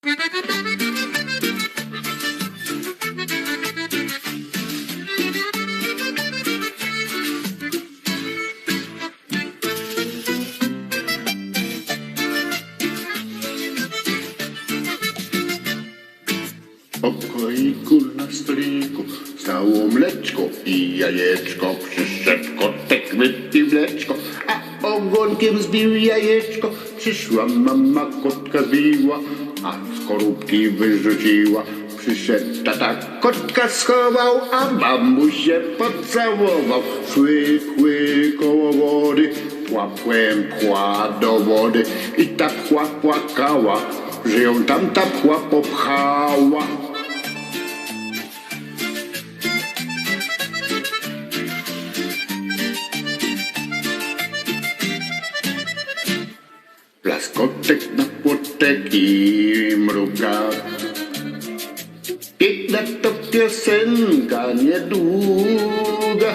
Po koiku na stoliku stało mleczko i jajeczko. Przyszedł kotek, wypił mleczko, a ogonkiem zbił jajeczko. Przyszła mama, kotka zbiła, a skorupki wyrzuciła. Przyszedł tata, kotka schował, a mamuś się pocałował. Szły kły koło wody, płapłem pła do wody i ta pła płakała, że ją tamta pła popchała. Plaskotek na płotek i mruga. Piękna to piosenka, niedługa.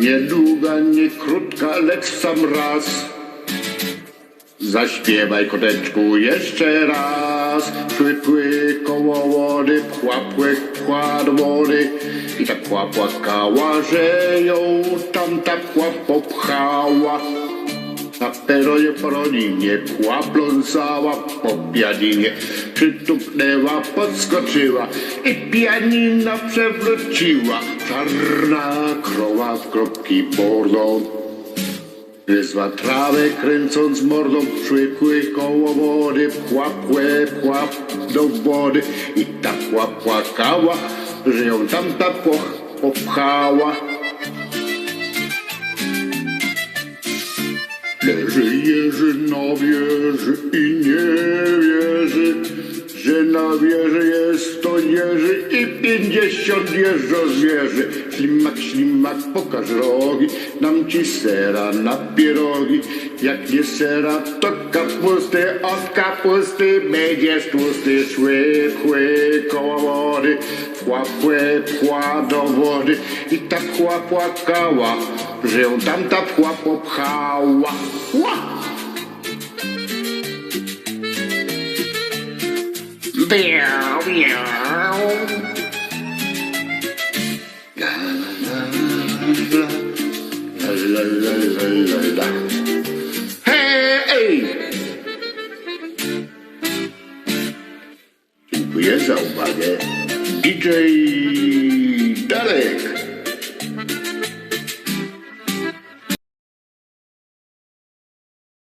Niedługa, nie krótka, lecz sam raz. Zaśpiewaj koteczku jeszcze raz. Pły, pły koło wody, pła, pły, wody. I ta pła płakała, że ją tamta pła popchała. Na peronie poroninie pła pląsała po pianinie. Przytupnęła, podskoczyła i pianina przewróciła. Czarna krowa w kropki bordą. Gryzła trawę kręcąc mordą, szły koło wody, płapłe, płap do wody. I ta pła płakała, że ją tamta poch popchała. Leży Jerzy na wieży i nie wierzy, że na wieży jest to Jerzy i pięćdziesiąt jeżdżo zwierzy. Ślimak, ślimak, pokaż rogi, dam ci sera na pierogi. Jak nie sera, to kapusty, od kapusty będziesz tłusty. Szły, pły koło wody, płapłe, pła do wody. I ta pła płakała, że ją tamta pchła popchała. Ła! Biał, biał. La, la, la, Hej! Dziękuję za uwagę. DJ Darek.